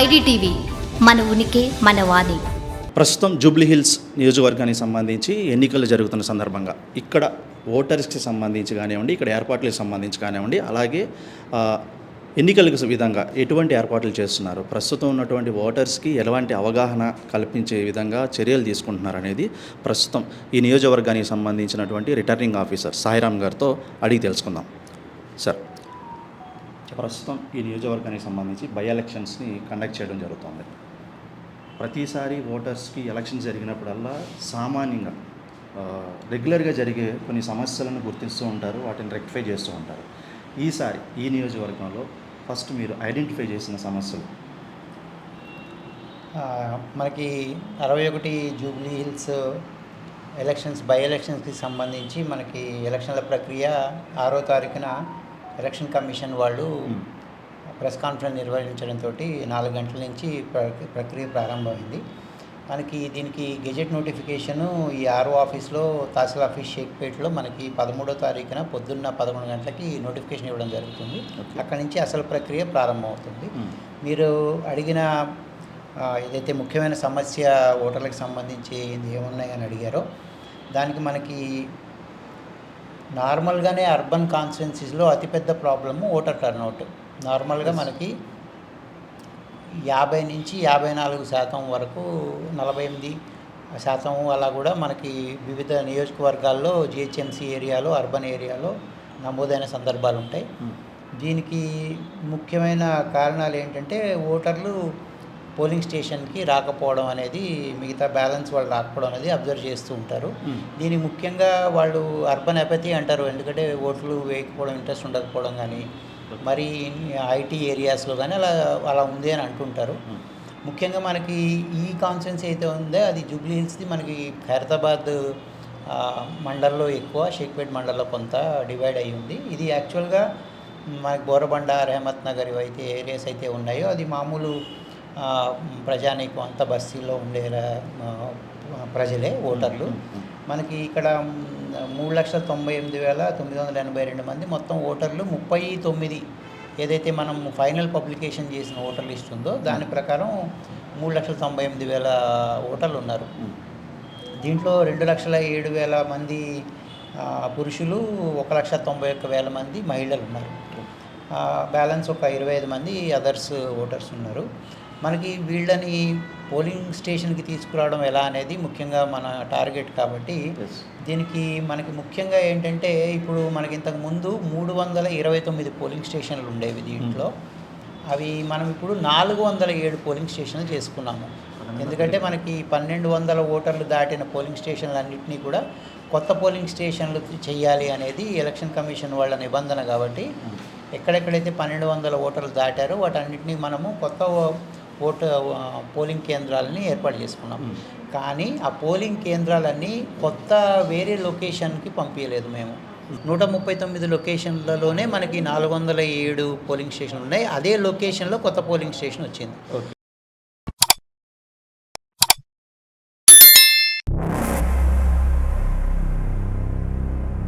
IDTV మన ఉనికి మన వాణి. ప్రస్తుతం జూబ్లీ హిల్స్ నియోజకవర్గానికి సంబంధించి ఎన్నికలు జరుగుతున్న సందర్భంగా ఇక్కడ ఓటర్స్కి సంబంధించి కానివ్వండి ఇక్కడ ఏర్పాట్లకు సంబంధించి కానివ్వండి అలాగే ఎన్నికలకు విధంగా ఎటువంటి ఏర్పాట్లు చేస్తున్నారు? ప్రస్తుతం ఉన్నటువంటి ఓటర్స్కి ఎలాంటి అవగాహన కల్పించే విధంగా చర్యలు తీసుకుంటున్నారు అనేది ప్రస్తుతం ఈ నియోజకవర్గానికి సంబంధించినటువంటి రిటర్నింగ్ ఆఫీసర్ సాయిరామ్ గారితో అడిగి తెలుసుకుందాం. సార్. ప్రస్తుతం ఈ నియోజకవర్గానికి సంబంధించి బై ఎలక్షన్స్ని కండక్ట్ చేయడం జరుగుతుంది. ప్రతిసారి ఓటర్స్కి ఎలక్షన్ జరిగినప్పుడల్లా సామాన్యంగా రెగ్యులర్గా జరిగే కొన్ని సమస్యలను గుర్తిస్తూ ఉంటారు వాటిని రెక్టిఫై చేస్తూ ఉంటారు. ఈసారి ఈ నియోజకవర్గంలో ఫస్ట్ మీరు ఐడెంటిఫై చేసిన సమస్యలు? మనకి అరవై ఒకటి జూబ్లీ హిల్స్ ఎలక్షన్స్ బై ఎలక్షన్స్కి సంబంధించి మనకి ఎలక్షన్ల ప్రక్రియ ఆరో తారీఖున ఎలక్షన్ కమిషన్ వాళ్ళు మ్. ప్రెస్ కాన్ఫరెన్స్ నిర్వహించడంతో నాలుగు గంటల నుంచి ప్ర- ప్రక్రియ ప్రారంభమైంది మనకి దీనికి గెజెట్ నోటిఫికేషను ఈ ఆర్ఓ ఆఫీస్లో తహసీల్ ఆఫీస్ షేక్పేట్లో మనకి పదమూడో తారీఖున పొద్దున్న పదకొండు గంటలకి నోటిఫికేషన్ ఇవ్వడం జరుగుతుంది. అక్కడి నుంచి అసలు ప్రక్రియ ప్రారంభమవుతుంది మ్. మీరు అడిగిన ఏదైతే ముఖ్యమైన సమస్య ఓటర్లకు సంబంధించి ఏమున్నాయని అడిగారో దానికి మనకి నార్మల్గానే అర్బన్ కాన్స్టిట్యున్సీస్లో అతిపెద్ద ప్రాబ్లము ఓటర్ టర్న్అవుట్ నార్మల్గా. మనకి యాభై నుంచి యాభై నాలుగు శాతం వరకు నలభై ఎనిమిది శాతం అలా కూడా మనకి వివిధ నియోజకవర్గాల్లో జిహెచ్ఎంసీ ఏరియాలో అర్బన్ ఏరియాలో నమోదైన సందర్భాలు ఉంటాయి మ్. దీనికి ముఖ్యమైన కారణాలు ఏంటంటే ఓటర్లు పోలింగ్ స్టేషన్కి రాకపోవడం అనేది మిగతా బ్యాలెన్స్ వాళ్ళు రాకపోవడం అనేది అబ్జర్వ్ చేస్తూ ఉంటారు. మ్. దీనికి ముఖ్యంగా వాళ్ళు అర్బన్ అపతి అంటారు. ఎందుకంటే ఓట్లు వేయకపోవడం ఇంట్రెస్ట్ ఉండకపోవడం కానీ మరి ఐటీ ఏరియాస్లో కానీ అలా అలా ఉంది అని అంటుంటారు. ముఖ్యంగా మనకి ఈ కాన్స్టిట్యున్సీ అయితే ఉందో అది జూబ్లీ హిల్స్ది మనకి ఖైరతాబాద్ మండల్లో ఎక్కువ షేక్పేట్ మండల్లో కొంత డివైడ్ అయి ఉంది. ఇది యాక్చువల్గా మనకి బోరబండ రెహమత్ నగర్ ఇవైతే ఏరియాస్ అయితే ఉన్నాయో అది మామూలు ప్రజానీకం అంతా బస్తీల్లో ఉండే ప్రజలే ఓటర్లు. మనకి ఇక్కడ మూడు లక్షల తొంభై ఎనిమిది వేల తొమ్మిది వందల ఎనభై రెండు మంది మొత్తం ఓటర్లు. ముప్పై తొమ్మిది ఏదైతే మనం ఫైనల్ పబ్లికేషన్ చేసిన ఓటర్ లిస్ట్ ఉందో దాని ప్రకారం మూడు లక్షల తొంభై ఎనిమిది వేల ఓటర్లు ఉన్నారు. దీంట్లో రెండు లక్షల ఏడు వేల మంది పురుషులు ఒక లక్ష తొంభై ఒక్క వేల మంది మహిళలు ఉన్నారు. బ్యాలెన్స్ ఒక ఇరవై ఐదు మంది అదర్స్ ఓటర్స్ ఉన్నారు. మనకి వీళ్ళని పోలింగ్ స్టేషన్కి తీసుకురావడం ఎలా అనేది ముఖ్యంగా మన టార్గెట్ కాబట్టి. దీనికి మనకి ముఖ్యంగా ఏంటంటే ఇప్పుడు మనకి ఇంతకు ముందు మూడు వందల ఇరవై తొమ్మిది పోలింగ్ స్టేషన్లు ఉండేవి దీంట్లో అవి మనం ఇప్పుడు నాలుగు వందల ఏడు పోలింగ్ స్టేషన్లు చేసుకున్నాము ఎందుకంటే మనకి పన్నెండు వందల ఓటర్లు దాటిన పోలింగ్ స్టేషన్లు అన్నింటినీ కూడా కొత్త పోలింగ్ స్టేషన్లు చేయాలి అనేది ఎలక్షన్ కమిషన్ వాళ్ళ నిబంధన కాబట్టి మ్. ఎక్కడెక్కడైతే పన్నెండు వందల ఓటర్లు దాటారో వాటన్నిటిని మనము కొత్త ఓటు పోలింగ్ కేంద్రాలని ఏర్పాటు చేసుకున్నాం. కానీ ఆ పోలింగ్ కేంద్రాలన్నీ కొత్త వేరే లొకేషన్కి పంపించలేదు మేము. నూట ముప్పై తొమ్మిది లొకేషన్లలోనే మనకి నాలుగు వందల ఏడు పోలింగ్ స్టేషన్లు ఉన్నాయి. అదే లొకేషన్లో కొత్త పోలింగ్ స్టేషన్ వచ్చింది.